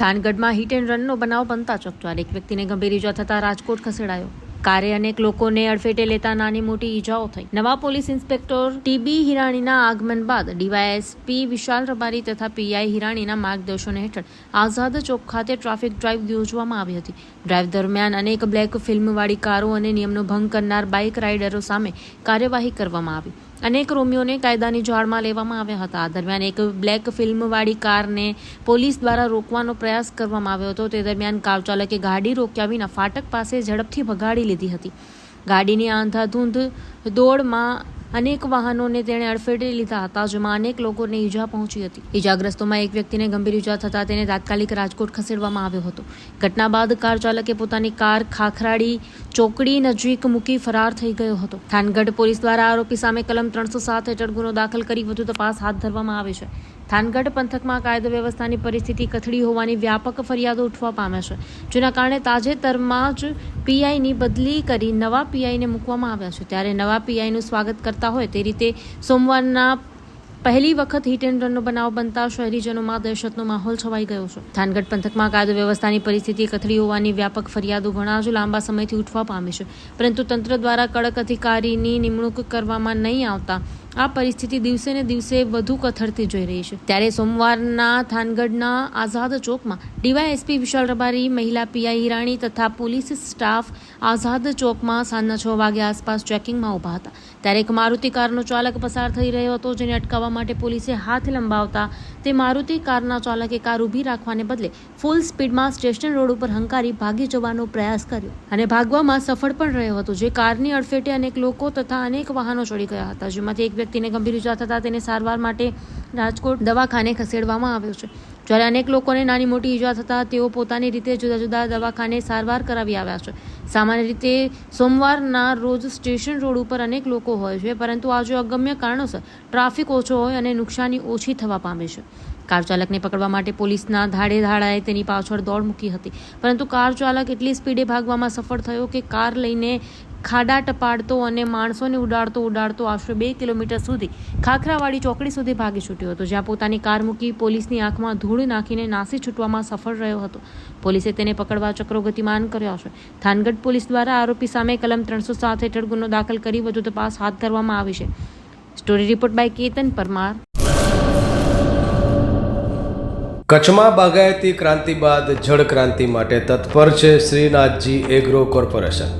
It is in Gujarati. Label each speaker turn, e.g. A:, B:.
A: થાનગઢમાં હિટ એન્ડ રનનો બનાવ બનતા ચકચાર એક વ્યક્તિને ગંભીર ઈજા થતાં રાજકોટ ખસેડાયો. કારે અનેક લોકોને અડફેટે લેતા નાની મોટી ઈજાઓ થઈ. નવા પોલીસ ઇન્સ્પેક્ટર ટીબી હિરાણીના આગમન બાદ ડીવાયએસપી વિશાલ રબારી તથા પીઆઈ હિરાણીના માર્ગદર્શન હેઠળ આઝાદ ચોક ખાતે ટ્રાફિક ડ્રાઈવ યોજવામાં આવી હતી. ડ્રાઈવ દરમિયાન અનેક બ્લેક ફિલ્મવાળી કારો અને નિયમનો ભંગ કરનાર બાઇક રાઇડરો સામે કાર્યવાહી કરવામાં આવી. અનેક રોમિયોને કાયદાની જાળમાં લેવામાં આવ્યા હતા. દરમિયાન એક બ્લેક ફિલ્મવાળી કારને પોલીસ દ્વારા રોકવાનો પ્રયાસ કરવામાં આવ્યો હતો. તે દરમિયાન કાર ચાલકે ગાડી રોક્યા વિના ફાટક પાસે ઝડપથી ભગાડી લીધી હતી. ગાડીની આંધાધૂંધ દોડમાં અનેક વાહનોને તેણે અડફેટે લીધા હતા, જેમાં અનેક લોકોને ઈજા પહોંચી હતી. ઈજાગ્રસ્તોમાં એક વ્યક્તિને ગંભીર ઈજા થતાં તેને તાત્કાલિક રાજકોટ ખસેડવામાં આવ્યો હતો. ઘટના બાદ કાર ચાલકે પોતાની કાર ખાખરાડી ચોકડી નજીક મૂકી ફરાર થઈ ગયો હતો. થાનગઢ પોલીસ દ્વારા આરોપી સામે કલમ ત્રણસો સાત હેઠળ ગુનો દાખલ કરી વધુ તપાસ હાથ ધરવામાં આવે છે. થાનગઢ પંથકમાં કાયદો વ્યવસ્થાની પરિસ્થિતિ કથળી હોવાની વ્યાપક ફરિયાદો ઉઠવા પામે છે. જેના કારણે તાજેતરમાં જ પીઆઈની બદલી કરી નવા પીઆઈને મૂકવામાં આવ્યા છે. ત્યારે નવા પીઆઈનું સ્વાગત કરતા હોય તે રીતે સોમવારના પહેલી વખત હિટ એન્ડ રનનો બનાવ બનતા શહેરીજનોમાં દહેશતનો માહોલ છવાઈ ગયો છે. થાનગઢ પંથકમાં કાયદો વ્યવસ્થાની પરિસ્થિતિ કથળી હોવાની વ્યાપક ફરિયાદો ઘણા જ લાંબા સમયથી ઉઠવા પામી છે. પરંતુ તંત્ર દ્વારા કડક અધિકારીની નિમણૂક કરવામાં નહીં આવતા આ પરિસ્થિતિ દિવસે ને દિવસે વધુ કથળતી જઈ રહી છે. ત્યારે સોમવારના થાનગઢના આઝાદ ચોકમાં ડીવાયએસપી વિશાલ રબારી, મહિલા પીઆઈ હિરાણી તથા પોલીસ સ્ટાફ આઝાદ ચોકમાં સાંજના છ વાગ્યા આસપાસ ચેકિંગમાં ઊભા હતા. ત્યારે એક મારુતિ કારનો ચાલક પસાર થઈ રહ્યો હતો, જેને અટકાવવા માટે પોલીસે હાથ લંબાવતા તે મારુતિ કારના ચાલકે કાર ઊભી રાખવાને બદલે ફૂલ સ્પીડમાં સ્ટેશન રોડ ઉપર હંકારી ભાગી જવાનો પ્રયાસ કર્યો અને ભાગવામાં સફળ પણ રહ્યો હતો, જે કારની અડફેટે અનેક લોકો તથા અનેક વાહનો ચડી ગયા હતા, જેમાંથી એક વ્યક્તિને ગંભીર ઇજા થતાં તેને સારવાર માટે રાજકોટ દવાખાને ખસેડવામાં આવ્યો છે. જ્યારે અનેક લોકોને નાની મોટી ઈજા થતાં તેઓ પોતાની રીતે જુદા જુદા દવાખાને સારવાર કરાવી આવ્યા છે. સામાન્ય રીતે સોમવારના રોજ સ્ટેશન રોડ ઉપર અનેક લોકો હોય છે, પરંતુ આજે અગમ્ય કારણોસર ટ્રાફિક ઓછો હોય અને નુકસાની ઓછી થવા પામે છે. કાર ચાલકને પકડવા માટે પોલીસના ધાડે ધાડાએ તેની પાછળ દોડ મૂકી હતી. પરંતુ કાર ચાલક એટલી સ્પીડે ભાગવામાં સફળ થયો કે કાર લઈને ખાડા ટપાડતો અને માણસોને ઉડાડતો ઉડાડતો આશરે બે કિલોમીટર સુધી ખાખરાવાડી ચોકડી સુધી ભાગી છૂટ્યો હતો, જ્યાં પોતાની કાર મૂકી પોલીસની આંખમાં ધૂળ નાખીને નાસી છૂટવામાં સફળ રહ્યો હતો. પોલીસે તેને પકડવા ચક્રો ગતિમાન કર્યો છે. થાનગઢ પોલીસ દ્વારા આરોપી સામે કલમ ત્રણસો સાત હેઠળ ગુનો દાખલ કરી વધુ તપાસ હાથ ધરવામાં આવી છે. Story report by Ketan Parmar.
B: કચ્છમાં બાગાયતી ક્રાંતિ બાદ જળ ક્રાંતિ માટે તત્પર છે શ્રીનાથજી એગ્રો કોર્પોરેશન.